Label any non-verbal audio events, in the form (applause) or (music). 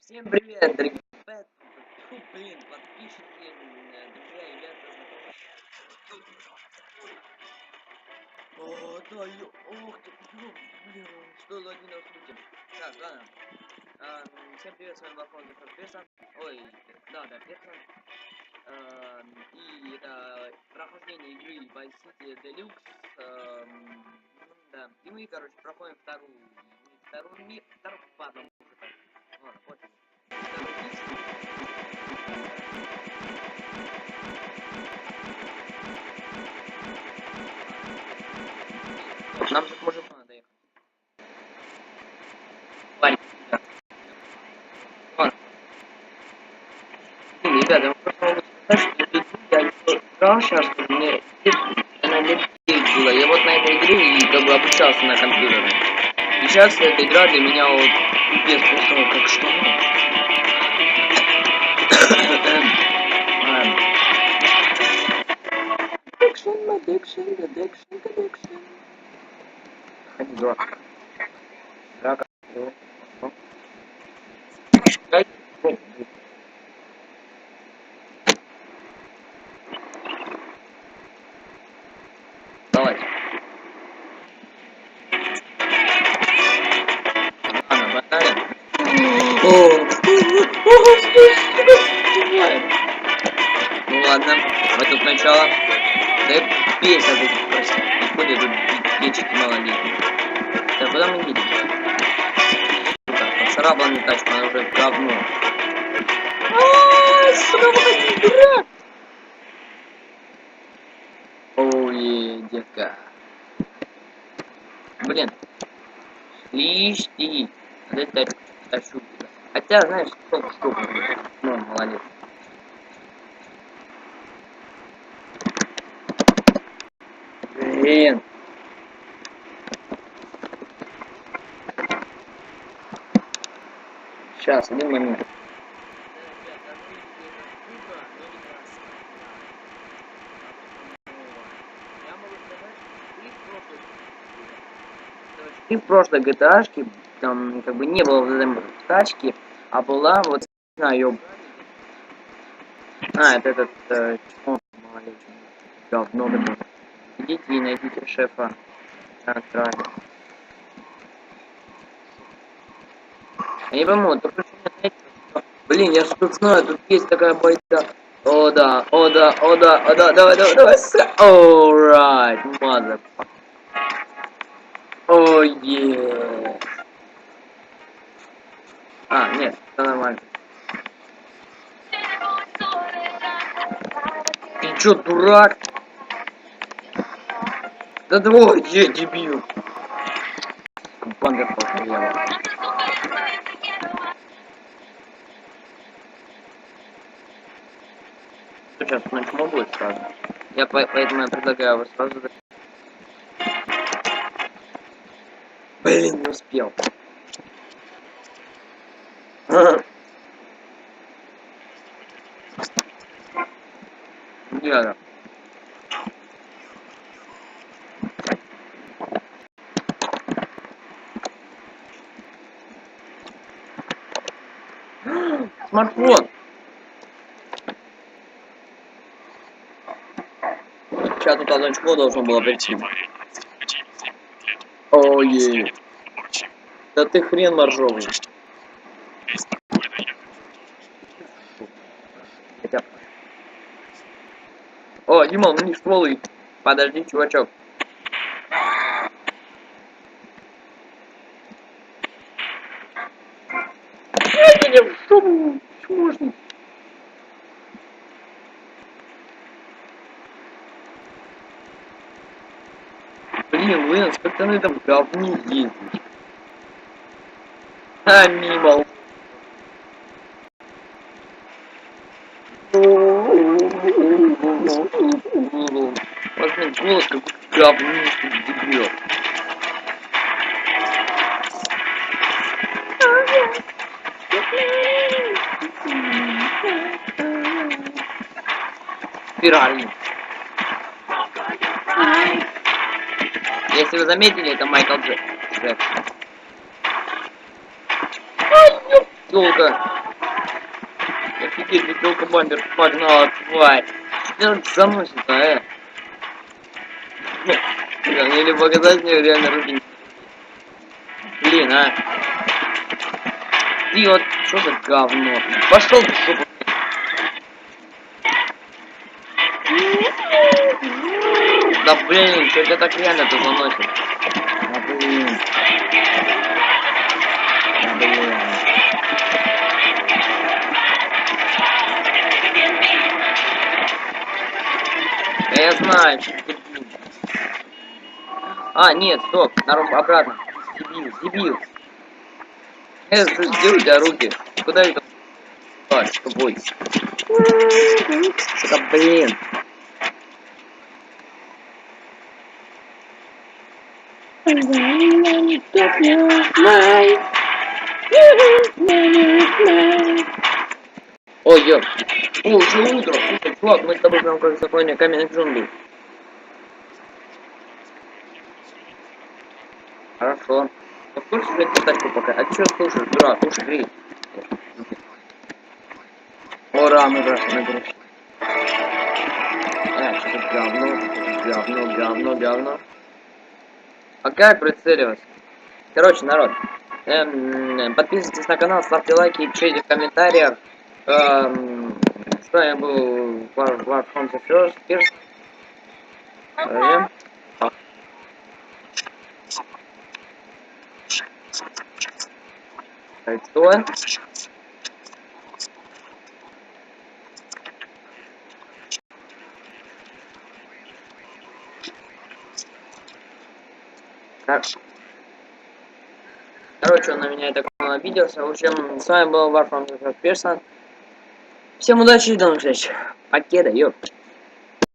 Всем привет, дорогие пэт- блин, подписчики, э, друзья, ребята, знакомые. О, да, ё- ох ты, ё- блин, стоило один раз. Так, ладно. А, всем привет, с вами Бахон Персон. Ой, да, да, Персон. А, и это прохождение игры Vice City Deluxe. эм, да, и мы, короче, проходим вторую, вторую вторую, пофиг. Вторую миссию. Вот, Нам же может надо ехать. Вань, ребят. Ладно. Блин, Ребята, я просто могу сказать, что эту игру я играл сейчас, мне она лет 9 было. Я вот на этой игре и как бы обучался на компьютере. Сейчас эта игра для меня вот просто вот как что. Addiction, addiction, addiction, addiction. Ходи, дурак. Драка. О, начало. Да песь от этих прости. Не ходят тут девочки малолетние. Так, куда мы едем? Так, поцарапанная тачка, она уже говно. Aaaa, сука, выходи, дурак! Ой, детка. Блин. Лишь ты. Опять тачку тащу. Хотя, знаешь, сколько сколько. Ну, молодец. Блин. Сейчас, один момент. И в прошлой GTA там как бы не было вот этой тачки, а была вот, не знаю. А, это этот, э. Говно такое. Идите и найдите шефа. Центральный. Я не пойму, только что мне что- Блин, я что знаю, тут есть такая байда. О да, о да, о да, о да, давай, давай, давай, Alright, mother. О, е. А, нет, все нормально. Ты чё, дурак? Да давай, е, дебил. Банда похуела. Сейчас начну будет сразу. Я по- поэтому я предлагаю его сразу. Блин, не успел. (laughs) Я. Смартфон. Сейчас тут одно очко должно было прийти. Ой, да ты хрен моржовый. О, Димон, ну не стволы. Подожди, чувачок. Не-не-не, что вы, чмошник. Блин, Лэнс, как ты на этом говне ездишь? А, мимо. Возьми голос, как говнище дебил. Спиральный. Если вы заметили, это Майкл Джек- Джексон. Ёлка. Офигеть, метелка бампер погнала, тварь. Что он заносит, а, э? Мне или показать мне реально руки. Блин, а. Ты вот, что за говно? Пошел ты, что Да блин, что тебя так реально то заносит? Да блин. Да блин. Да я знаю, что ты. А, нет, стоп, народ, обратно. Дебил, дебил. Где у тебя руки? Куда это? А, тупой. Да блин. Ой, ёп. О, уже утро. Слушай, чувак, мы с тобой прям как законе каменных джунглей. Хорошо. Ну, слушай, блядь, тачку пока. А что слушаешь, дурак? Слушай, грей. Ура, мы просто на грудь. А, что тут говно, говно, говно, говно. А как прицеливаться? Короче, народ, эм, подписывайтесь на канал, ставьте лайки, пишите в комментариях. Эм, с вами был War, War from the First Person. Подожди. А. Кольцо. Короче, он на меня так обиделся. В общем, с вами был War from the First Person. Всем удачи и до новых встреч. Покеда, ёп.